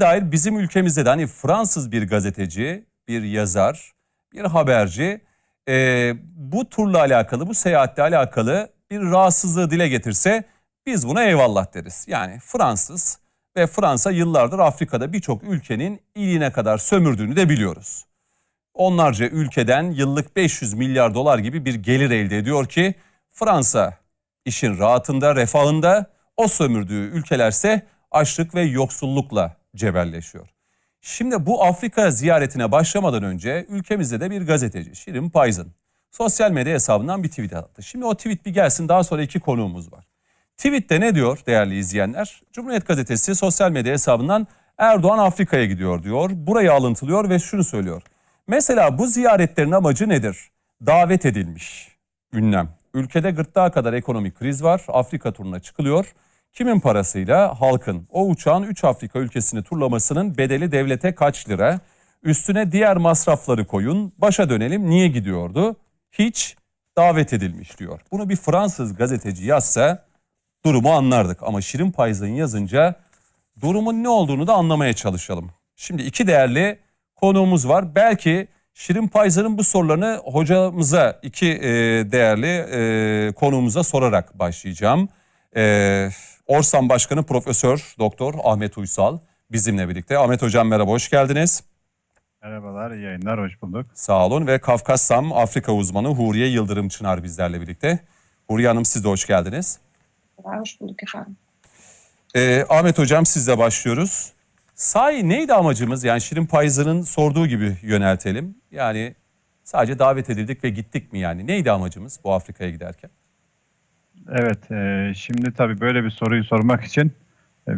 dair bizim ülkemizde de hani Fransız bir gazeteci, bir yazar, bir haberci e, bu turla alakalı, bu seyahatle alakalı bir rahatsızlığı dile getirse biz buna eyvallah deriz. Yani Fransız ve Fransa yıllardır Afrika'da birçok ülkenin iliğine kadar sömürdüğünü de biliyoruz. Onlarca ülkeden yıllık 500 milyar dolar gibi bir gelir elde ediyor ki Fransa işin rahatında, refahında, o sömürdüğü ülkelerse açlık ve yoksullukla cebelleşiyor. Şimdi bu Afrika ziyaretine başlamadan önce ülkemizde de bir gazeteci Şirin Payzın sosyal medya hesabından bir tweet attı. Şimdi o tweet bir gelsin daha sonra iki konuğumuz var. Tweette ne diyor değerli izleyenler? Cumhuriyet Gazetesi sosyal medya hesabından Erdoğan Afrika'ya gidiyor diyor. Burayı alıntılıyor ve şunu söylüyor. Mesela bu ziyaretlerin amacı nedir? Davet edilmiş ünlem. Ülkede gırtlağa kadar ekonomik kriz var. Afrika turuna çıkılıyor. Kimin parasıyla? Halkın. O uçağın 3 Afrika ülkesini turlamasının bedeli devlete kaç lira? Üstüne diğer masrafları koyun. Başa dönelim. Niye gidiyordu? Hiç davet edilmiş diyor. Bunu bir Fransız gazeteci yazsa durumu anlardık. Ama Şirin Payzın yazınca durumun ne olduğunu da anlamaya çalışalım. Şimdi iki değerli konuğumuz var. Belki Şirin Payzan'ın bu sorularını hocamıza, iki e, değerli e, konuğumuza sorarak başlayacağım. E, Orsan Başkanı Profesör Doktor Ahmet Uysal bizimle birlikte. Ahmet Hocam merhaba, hoş geldiniz. Merhabalar, iyi yayınlar, hoş bulduk. Sağ olun ve Kafkassam Afrika uzmanı Huriye Yıldırım Çınar bizlerle birlikte. Huriye Hanım siz de hoş geldiniz. Hoş bulduk efendim. Ee, Ahmet Hocam sizle başlıyoruz. Sahi neydi amacımız? Yani Şirin Payzı'nın sorduğu gibi yöneltelim. Yani sadece davet edildik ve gittik mi yani? Neydi amacımız bu Afrika'ya giderken? Evet, e, şimdi tabii böyle bir soruyu sormak için e,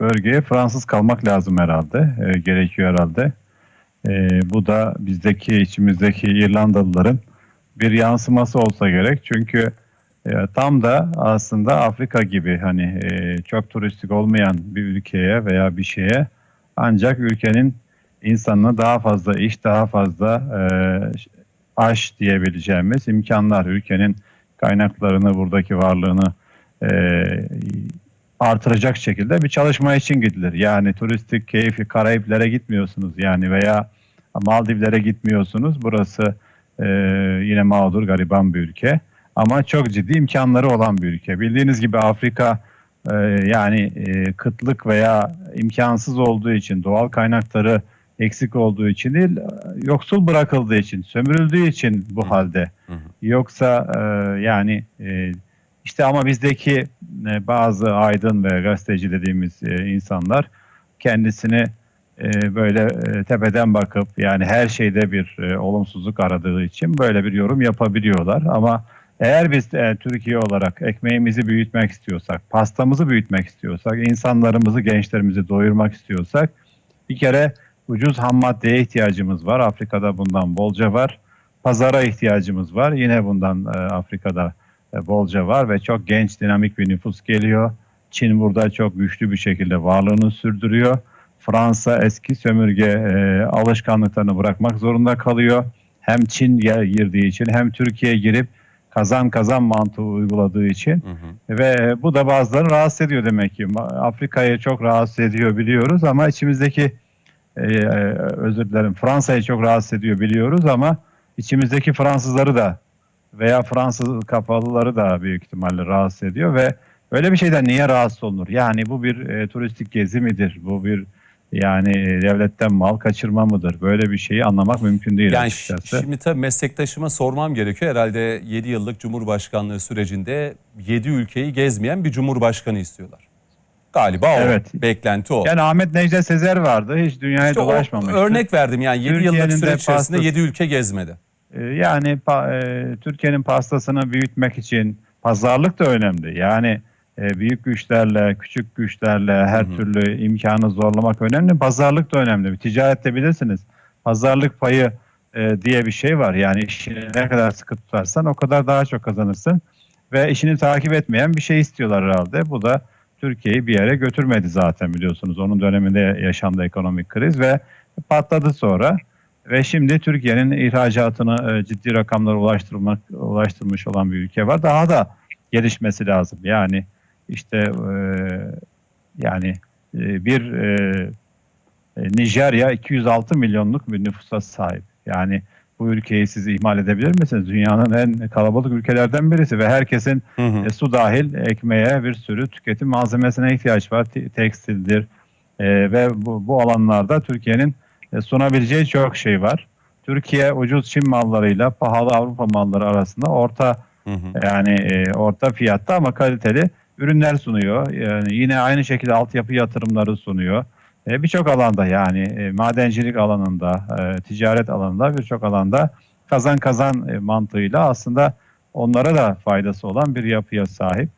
bölgeye Fransız kalmak lazım herhalde, e, gerekiyor herhalde. E, bu da bizdeki, içimizdeki İrlandalıların bir yansıması olsa gerek. Çünkü e, tam da aslında Afrika gibi hani e, çok turistik olmayan bir ülkeye veya bir şeye ancak ülkenin insanına daha fazla iş, daha fazla e, aş diyebileceğimiz imkanlar, ülkenin kaynaklarını, buradaki varlığını e, artıracak şekilde bir çalışma için gidilir. Yani turistik keyfi Karayiplere gitmiyorsunuz yani veya Maldivlere gitmiyorsunuz. Burası e, yine mağdur, gariban bir ülke. Ama çok ciddi imkanları olan bir ülke. Bildiğiniz gibi Afrika e, yani e, kıtlık veya imkansız olduğu için, doğal kaynakları eksik olduğu için değil, yoksul bırakıldığı için, sömürüldüğü için bu halde. Hı hı. Yoksa e, yani e, işte ama bizdeki e, bazı aydın ve gazeteci dediğimiz e, insanlar kendisini e, böyle e, tepeden bakıp yani her şeyde bir e, olumsuzluk aradığı için böyle bir yorum yapabiliyorlar. Ama eğer biz e, Türkiye olarak ekmeğimizi büyütmek istiyorsak, pastamızı büyütmek istiyorsak, insanlarımızı, gençlerimizi doyurmak istiyorsak bir kere ucuz ham maddeye ihtiyacımız var. Afrika'da bundan bolca var. Pazara ihtiyacımız var. Yine bundan e, Afrika'da e, bolca var ve çok genç, dinamik bir nüfus geliyor. Çin burada çok güçlü bir şekilde varlığını sürdürüyor. Fransa eski sömürge e, alışkanlıklarını bırakmak zorunda kalıyor. Hem Çin girdiği için hem Türkiye girip kazan kazan mantığı uyguladığı için Hı hı. ve bu da bazılarını rahatsız ediyor demek ki. Afrika'yı çok rahatsız ediyor biliyoruz ama içimizdeki e, e, özür dilerim Fransa'yı çok rahatsız ediyor biliyoruz ama içimizdeki Fransızları da veya Fransız kapalıları da büyük ihtimalle rahatsız ediyor ve böyle bir şeyden niye rahatsız olunur? Yani bu bir e, turistik gezi midir? Bu bir yani e, devletten mal kaçırma mıdır? Böyle bir şeyi anlamak mümkün değil Yani açıkçası. şimdi tabii meslektaşıma sormam gerekiyor. Herhalde 7 yıllık Cumhurbaşkanlığı sürecinde 7 ülkeyi gezmeyen bir Cumhurbaşkanı istiyorlar. Galiba o. Evet. Beklenti o. Yani Ahmet Necdet Sezer vardı. Hiç dünyaya İşte dolaşmamıştı. örnek verdim yani 7 yıllık süreç içerisinde pastası- 7 ülke gezmedi. Ee, Yani e, Türkiye'nin pastasını büyütmek için pazarlık da önemli. Yani e, büyük güçlerle, küçük güçlerle her Hı hı. türlü imkanı zorlamak önemli. Pazarlık da önemli. Ticarette bilirsiniz. Pazarlık payı e, diye bir şey var. Yani işini ne kadar sıkı tutarsan o kadar daha çok kazanırsın. Ve işini takip etmeyen bir şey istiyorlar herhalde. Bu da Türkiye'yi bir yere götürmedi zaten biliyorsunuz. Onun döneminde yaşandı ekonomik kriz ve patladı sonra. Ve şimdi Türkiye'nin ihracatını e, ciddi rakamlara ulaştırmak ulaştırmış olan bir ülke var. Daha da gelişmesi lazım. Yani işte e, yani e, bir Nijerya 206 milyonluk bir nüfusa sahip. Yani bu ülkeyi siz ihmal edebilir misiniz? Dünyanın en kalabalık ülkelerden birisi ve herkesin Hı hı. e, su dahil ekmeğe bir sürü tüketim malzemesine ihtiyaç var. Te- tekstildir E, ve bu, bu alanlarda Türkiye'nin e, sunabileceği çok şey var. Türkiye ucuz Çin mallarıyla pahalı Avrupa malları arasında orta Hı hı. yani e, orta fiyatta ama kaliteli ürünler sunuyor. Yani yine aynı şekilde altyapı yatırımları sunuyor. E, birçok alanda yani e, madencilik alanında, e, ticaret alanında birçok alanda kazan kazan e, mantığıyla aslında onlara da faydası olan bir yapıya sahip.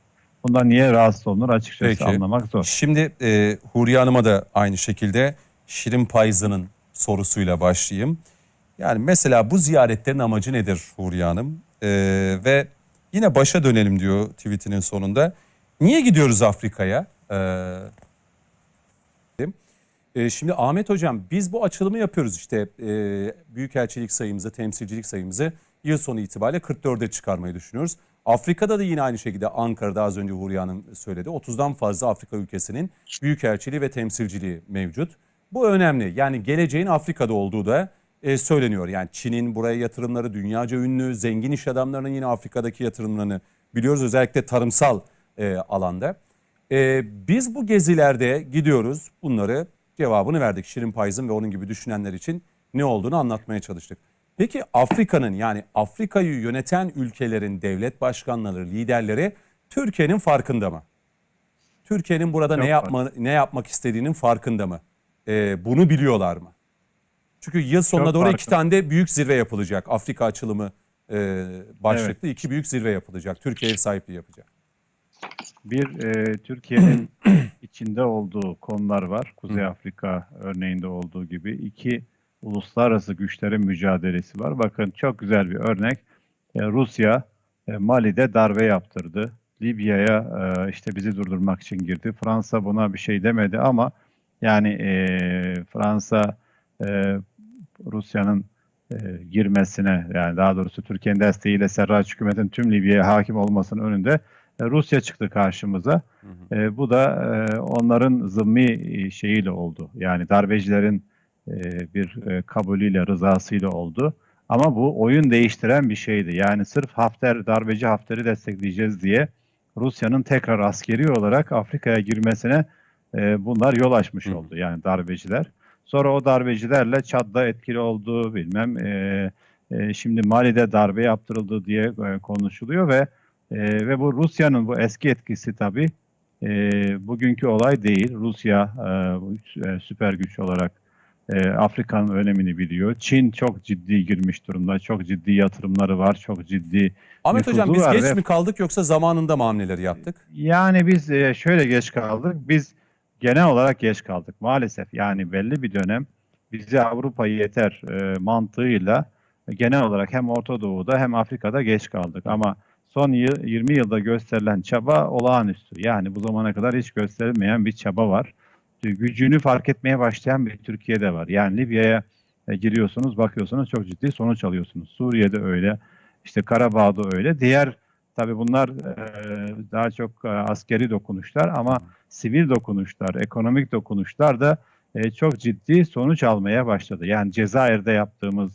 Bundan niye rahatsız olunur açıkçası Peki. anlamak zor. Şimdi e, Huriye Hanım'a da aynı şekilde Şirin Payzı'nın sorusuyla başlayayım. Yani mesela bu ziyaretlerin amacı nedir Huriye Hanım? E, ve yine başa dönelim diyor tweetinin sonunda. Niye gidiyoruz Afrika'ya? E, e, şimdi Ahmet Hocam biz bu açılımı yapıyoruz işte e, Büyükelçilik sayımızı, temsilcilik sayımızı yıl sonu itibariyle 44'e çıkarmayı düşünüyoruz. Afrika'da da yine aynı şekilde Ankara'da az önce Huriye Hanım söyledi. 30'dan fazla Afrika ülkesinin büyükelçiliği ve temsilciliği mevcut. Bu önemli. Yani geleceğin Afrika'da olduğu da e, söyleniyor. Yani Çin'in buraya yatırımları dünyaca ünlü, zengin iş adamlarının yine Afrika'daki yatırımlarını biliyoruz. Özellikle tarımsal e, alanda. E, biz bu gezilerde gidiyoruz. Bunları cevabını verdik. Şirin Payız'ın ve onun gibi düşünenler için ne olduğunu anlatmaya çalıştık. Peki Afrika'nın yani Afrika'yı yöneten ülkelerin devlet başkanları, liderleri Türkiye'nin farkında mı? Türkiye'nin burada ne Yok, yapma ne yapmak istediğinin farkında mı? E, bunu biliyorlar mı? Çünkü yıl sonuna Çok doğru iki farkında. tane de büyük zirve yapılacak. Afrika açılımı e, başlıklı iki büyük zirve yapılacak. Türkiye ev sahipliği yapacak. Bir e, Türkiye'nin içinde olduğu konular var. Kuzey Afrika örneğinde olduğu gibi. İki uluslararası güçlerin mücadelesi var. Bakın çok güzel bir örnek. E, Rusya e, Mali'de darbe yaptırdı. Libya'ya e, işte bizi durdurmak için girdi. Fransa buna bir şey demedi ama yani e, Fransa e, Rusya'nın e, girmesine yani daha doğrusu Türkiye'nin desteğiyle Serraj hükümetin tüm Libya'ya hakim olmasının önünde Rusya çıktı karşımıza. E, bu da e, onların zımmi e, şeyiyle oldu. Yani darbecilerin e, bir e, kabulüyle, rızasıyla oldu. Ama bu oyun değiştiren bir şeydi. Yani sırf Hafter, darbeci Hafter'i destekleyeceğiz diye Rusya'nın tekrar askeri olarak Afrika'ya girmesine e, bunlar yol açmış Hı hı. oldu. Yani darbeciler. Sonra o darbecilerle Çad'da etkili oldu bilmem. e, e, şimdi Mali'de darbe yaptırıldı diye e, konuşuluyor ve e, ve bu Rusya'nın bu eski etkisi tabii e, bugünkü olay değil. Rusya e, e, süper güç olarak e, Afrika'nın önemini biliyor. Çin çok ciddi girmiş durumda. Çok ciddi yatırımları var. Çok ciddi Ahmet Hocam biz geç ve- mi kaldık yoksa zamanında mı hamleleri yaptık? Yani biz e, şöyle geç kaldık. Biz genel olarak geç kaldık maalesef. Yani belli bir dönem bize Avrupa yeter e, mantığıyla genel olarak hem Orta Doğu'da hem Afrika'da geç kaldık. Ama son yıl, 20 yılda gösterilen çaba olağanüstü. Yani bu zamana kadar hiç gösterilmeyen bir çaba var. E, Gücünü fark etmeye başlayan bir Türkiye'de var. Yani Libya'ya e, giriyorsunuz, bakıyorsunuz çok ciddi sonuç alıyorsunuz. Suriye'de öyle, işte Karabağ'da öyle. Diğer Tabii bunlar e, daha çok e, askeri dokunuşlar ama sivil dokunuşlar, ekonomik dokunuşlar da çok ciddi sonuç almaya başladı. Yani Cezayir'de yaptığımız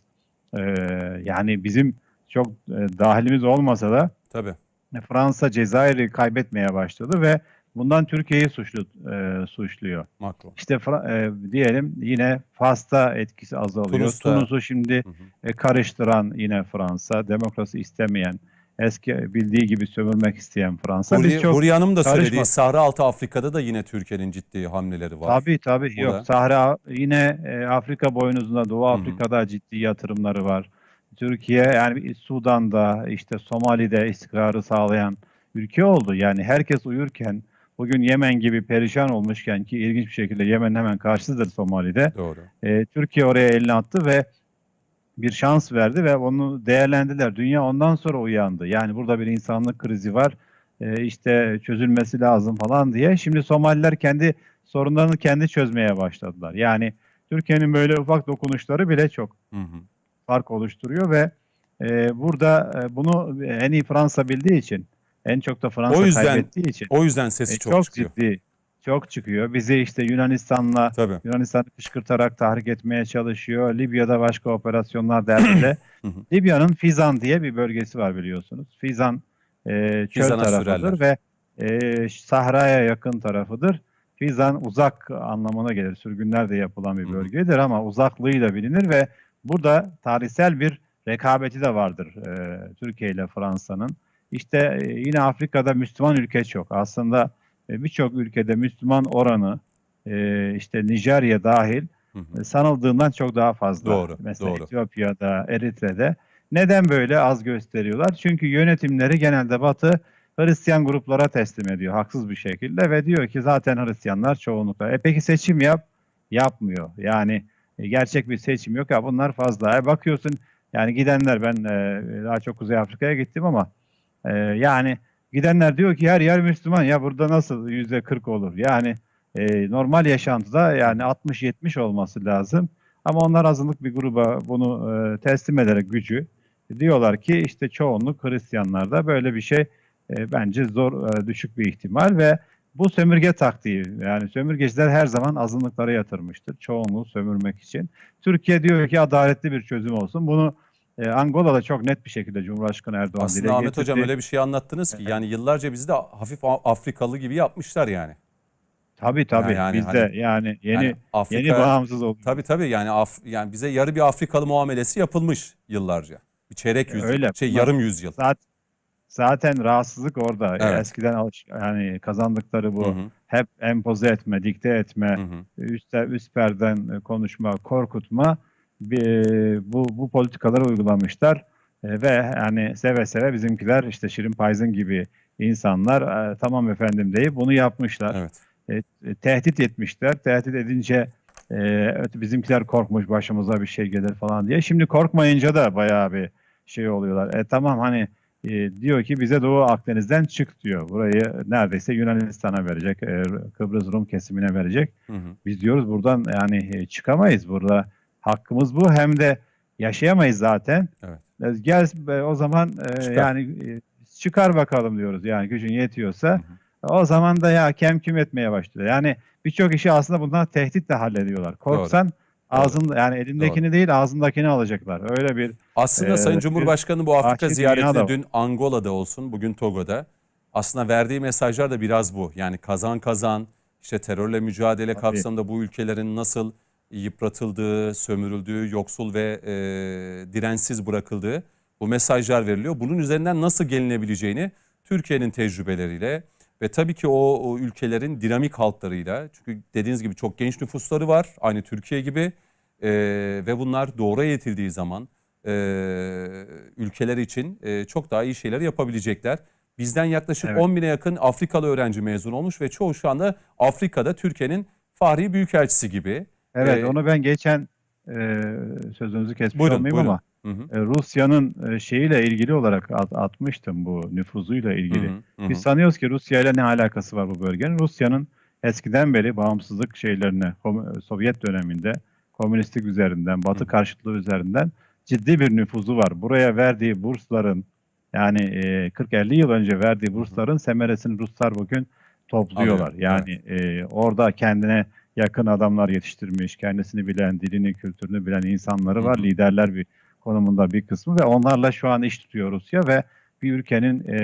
yani bizim çok e, dahilimiz olmasa da Tabii. e, Fransa Cezayir'i kaybetmeye başladı ve bundan Türkiye'yi suçlu e, suçluyor. Makro. İşte e, diyelim yine Fas'ta etkisi azalıyor. Tunus'ta. Tunus'u şimdi Hı hı. e, karıştıran yine Fransa, demokrasi istemeyen, eski bildiği gibi sömürmek isteyen Fransa. Biz çok Huriye Hanım da söylediği karışmadık. Sahra Altı Afrika'da da yine Türkiye'nin ciddi hamleleri var. tabii tabii Bu yok. da- Sahra yine e, Afrika boynuzunda Doğu hı. Afrika'da ciddi yatırımları var. Türkiye yani Sudan'da işte Somali'de istikrarı sağlayan ülke oldu. Yani herkes uyurken bugün Yemen gibi perişan olmuşken ki ilginç bir şekilde Yemen hemen karşısıdır Somali'de. Doğru. E, Türkiye oraya elini attı ve bir şans verdi ve onu değerlendiler. Dünya ondan sonra uyandı. Yani burada bir insanlık krizi var. E, işte çözülmesi lazım falan diye. Şimdi Somaliler kendi sorunlarını kendi çözmeye başladılar. Yani Türkiye'nin böyle ufak dokunuşları bile çok Hı hı. Fark oluşturuyor ve e, burada e, bunu en iyi Fransa bildiği için en çok da Fransa O yüzden- kaybettiği için O yüzden sesi e, çok, çok çıkıyor. ciddi çok çıkıyor. Bizi işte Yunanistan'la Tabii. Yunanistan'ı kışkırtarak tahrik etmeye çalışıyor. Libya'da başka operasyonlar derdinde. Libya'nın Fizan diye bir bölgesi var biliyorsunuz. Fizan e, çöl Fizan'a tarafıdır sürerler. ve e, Sahra'ya yakın tarafıdır. Fizan uzak anlamına gelir. Sürgünler de yapılan bir bölgedir ama uzaklığıyla bilinir ve burada tarihsel bir rekabeti de vardır e, Türkiye ile Fransa'nın. İşte e, yine Afrika'da Müslüman ülke çok. Aslında e, birçok ülkede Müslüman oranı e, işte Nijerya dahil Hı hı. e, sanıldığından çok daha fazla. Doğru, Mesela doğru. Etiyopya'da, Eritre'de. Neden böyle az gösteriyorlar? Çünkü yönetimleri genelde Batı Hristiyan gruplara teslim ediyor haksız bir şekilde ve diyor ki zaten Hristiyanlar çoğunlukla. E peki seçim yap, yapmıyor. Yani gerçek bir seçim yok ya bunlar fazla. E bakıyorsun yani gidenler ben e, daha çok Kuzey Afrika'ya gittim ama e, yani gidenler diyor ki her yer Müslüman ya burada nasıl yüzde 40 olur? Yani e, normal yaşantıda yani 60-70 olması lazım. Ama onlar azınlık bir gruba bunu e, teslim ederek gücü diyorlar ki işte çoğunluk Hristiyanlarda böyle bir şey e, bence zor e, düşük bir ihtimal ve bu sömürge taktiği yani sömürgeciler her zaman azınlıklara yatırmıştır çoğunluğu sömürmek için. Türkiye diyor ki adaletli bir çözüm olsun. Bunu e, Angola'da çok net bir şekilde Cumhurbaşkanı Erdoğan dile Aslında Ahmet getirdi. Hocam öyle bir şey anlattınız ki yani yıllarca bizi de hafif Afrikalı gibi yapmışlar yani. Tabii tabii Yani bizde hani- yani yeni Yani Afrika, yeni bağımsız oldu. Tabii tabii yani Af- yani bize yarı bir Afrikalı muamelesi yapılmış yıllarca. Bir çeyrek yüzyıl, Öyle. şey yarım yüzyıl. Zaten zaten rahatsızlık orada. Evet. Eskiden alış, yani kazandıkları bu Hı hı, hep empoze etme, dikte etme, hı hı. üstte üst perden konuşma, korkutma bir, bu bu politikaları uygulamışlar E, ve yani seve seve bizimkiler işte Şirin Payzın gibi insanlar e, tamam efendim deyip bunu yapmışlar. Evet. E, e, tehdit etmişler. Tehdit edince e, bizimkiler korkmuş başımıza bir şey gelir falan diye. Şimdi korkmayınca da bayağı bir şey oluyorlar. E tamam hani e, diyor ki bize Doğu Akdeniz'den çık diyor. Burayı neredeyse Yunanistan'a verecek, e, Kıbrıs Rum kesimine verecek. Hı hı. Biz diyoruz buradan yani e, çıkamayız. Burada hakkımız bu. Hem de yaşayamayız zaten. Evet. E, Gel e, o zaman e, Çıkar. yani e, çıkar bakalım diyoruz. Yani gücün yetiyorsa. Hı O zaman da ya kem küm etmeye başlıyor. Yani birçok işi aslında bunlar tehditle hallediyorlar. Korksan ağzın yani elindekini değil ağzındakini alacaklar. Öyle bir Aslında Ee, Sayın Cumhurbaşkanı bu Afrika ziyaretinde dün Angola'da olsun, bugün Togo'da aslında verdiği mesajlar da biraz bu. Yani kazan kazan, işte terörle mücadele Tabii. kapsamında bu ülkelerin nasıl yıpratıldığı, sömürüldüğü, yoksul ve e, dirençsiz bırakıldığı bu mesajlar veriliyor. Bunun üzerinden nasıl gelinebileceğini Türkiye'nin tecrübeleriyle ve tabii ki o, o ülkelerin dinamik halklarıyla çünkü dediğiniz gibi çok genç nüfusları var aynı Türkiye gibi e, ve bunlar doğru eğitildiği zaman e, ülkeler için e, çok daha iyi şeyler yapabilecekler. Bizden yaklaşık Evet. 10 bine yakın Afrikalı öğrenci mezun olmuş ve çoğu şu anda Afrika'da Türkiye'nin Fahri Büyükelçisi gibi. evet Ee, onu ben geçen e, sözünüzü kesmiş Buyurun, olmayayım buyurun. ama Hı hı, e, Rusya'nın e, şeyiyle ilgili olarak at- atmıştım bu nüfuzuyla ilgili. hı hı, hı Biz sanıyoruz ki Rusya ile ne alakası var bu bölgenin? Rusya'nın eskiden beri bağımsızlık şeylerine Kom- Sovyet döneminde komünistlik üzerinden, Batı Hı. karşıtlığı üzerinden ciddi bir nüfuzu var. Buraya verdiği bursların yani e, 40-50 yıl önce verdiği bursların semeresini Ruslar bugün topluyorlar. Alıyor, Yani e, orada kendine yakın adamlar yetiştirmiş, kendisini bilen, dilini, kültürünü bilen insanları var. Hı hı. Liderler bir konumunda bir kısmı ve onlarla şu an iş tutuyor Rusya ve bir ülkenin e,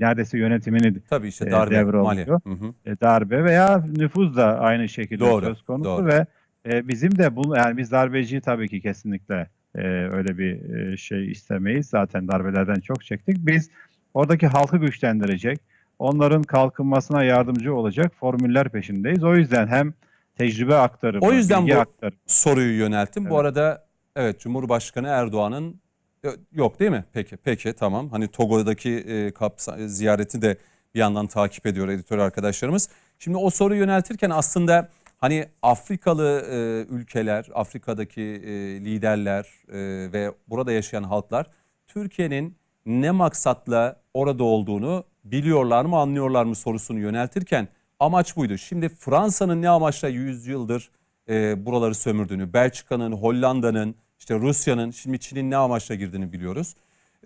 neredeyse yönetimini Tabii işte e, darbe, devralıyor. Mali. Hı hı. e, darbe veya nüfuz da aynı şekilde Doğru, söz konusu doğru. ve e, bizim de bu yani biz darbeciyi tabii ki kesinlikle e, öyle bir e, şey istemeyiz. Zaten darbelerden çok çektik. Biz oradaki halkı güçlendirecek, onların kalkınmasına yardımcı olacak formüller peşindeyiz. O yüzden hem tecrübe aktarımı, O yüzden bu- aktarımı soruyu yönelttim. Bu Evet. arada evet Cumhurbaşkanı Erdoğan'ın Yo- yok değil mi? Peki peki tamam. Hani Togo'daki e, kapsa- ziyareti de bir yandan takip ediyor editör arkadaşlarımız. Şimdi o soruyu yöneltirken aslında hani Afrikalı e, ülkeler, Afrika'daki e, liderler e, ve burada yaşayan halklar Türkiye'nin ne maksatla orada olduğunu biliyorlar mı, anlıyorlar mı sorusunu yöneltirken amaç buydu. Şimdi Fransa'nın ne amaçla 100 yıldır e, buraları sömürdüğünü, Belçika'nın, Hollanda'nın, işte Rusya'nın, şimdi Çin'in ne amaçla girdiğini biliyoruz.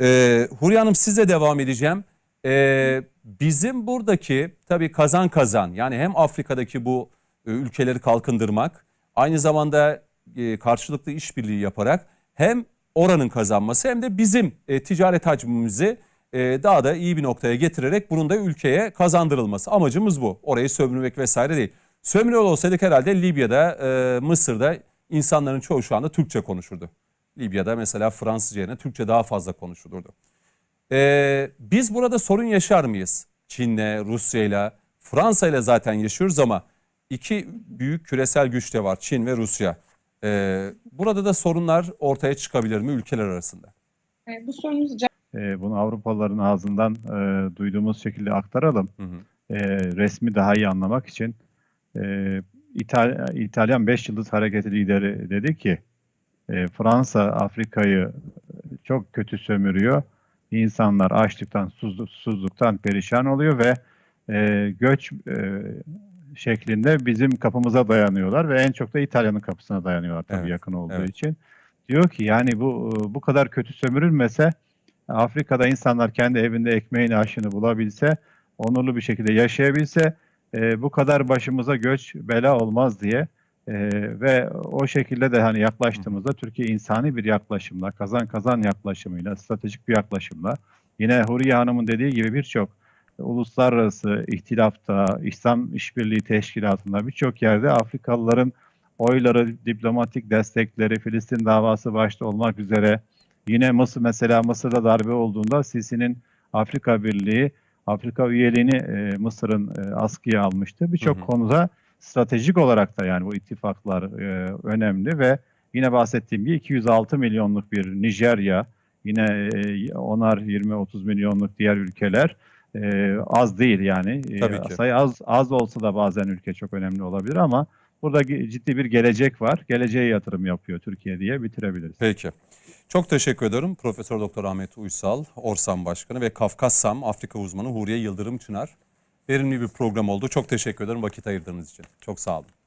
E, Huriye Hanım sizle devam edeceğim. E, Bizim buradaki tabii kazan kazan yani hem Afrika'daki bu e, ülkeleri kalkındırmak aynı zamanda e, karşılıklı işbirliği yaparak hem oranın kazanması hem de bizim e, ticaret hacmimizi e, daha da iyi bir noktaya getirerek bunun da ülkeye kazandırılması. Amacımız bu. Orayı sömürmek vesaire değil. Sömürüyor olsaydık herhalde Libya'da, e, Mısır'da insanların çoğu şu anda Türkçe konuşurdu. Libya'da mesela Fransızca yerine Türkçe daha fazla konuşulurdu. Ee, biz burada sorun yaşar mıyız? Çin'le, Rusya'yla, Fransa'yla zaten yaşıyoruz ama iki büyük küresel güç de var Çin ve Rusya. Ee, burada da sorunlar ortaya çıkabilir mi ülkeler arasında? E, bu sorunuzu E, bunu Avrupalıların ağzından e, duyduğumuz şekilde aktaralım. Hı hı. E, resmi daha iyi anlamak için. E, İtal- İtalyan 5 Yıldız Hareketi lideri dedi ki e, Fransa Afrika'yı çok kötü sömürüyor. İnsanlar açlıktan, susuzluk- susuzluktan perişan oluyor ve e, göç e, şeklinde bizim kapımıza dayanıyorlar ve en çok da İtalya'nın kapısına dayanıyorlar tabii Evet, yakın olduğu evet. için. Diyor ki yani bu bu kadar kötü sömürülmese Afrika'da insanlar kendi evinde ekmeğini aşını bulabilse, onurlu bir şekilde yaşayabilse e, bu kadar başımıza göç bela olmaz diye e, ve o şekilde de hani yaklaştığımızda Türkiye insani bir yaklaşımla, kazan kazan yaklaşımıyla, stratejik bir yaklaşımla yine Huriye Hanım'ın dediği gibi birçok uluslararası ihtilafta, İslam İşbirliği Teşkilatı'nda birçok yerde Afrikalıların oyları, diplomatik destekleri, Filistin davası başta olmak üzere Yine Mısır mesela Mısır'da darbe olduğunda Sisi'nin Afrika Birliği, Afrika üyeliğini e, Mısır'ın e, askıya almıştı. Birçok konuda stratejik olarak da yani bu ittifaklar e, önemli ve yine bahsettiğim gibi 206 milyonluk bir Nijerya, yine e, onar 20-30 milyonluk diğer ülkeler e, az değil yani. E, Tabii ki. Sayı az az olsa da bazen ülke çok önemli olabilir ama burada ciddi bir gelecek var. Geleceğe yatırım yapıyor Türkiye diye bitirebiliriz. Peki. Çok teşekkür ediyorum. Profesör Doktor Ahmet Uysal, Orsan Başkanı ve Kafkassam Afrika uzmanı Huriye Yıldırım Çınar. Verimli bir program oldu. Çok teşekkür ederim vakit ayırdığınız için. Çok sağ olun.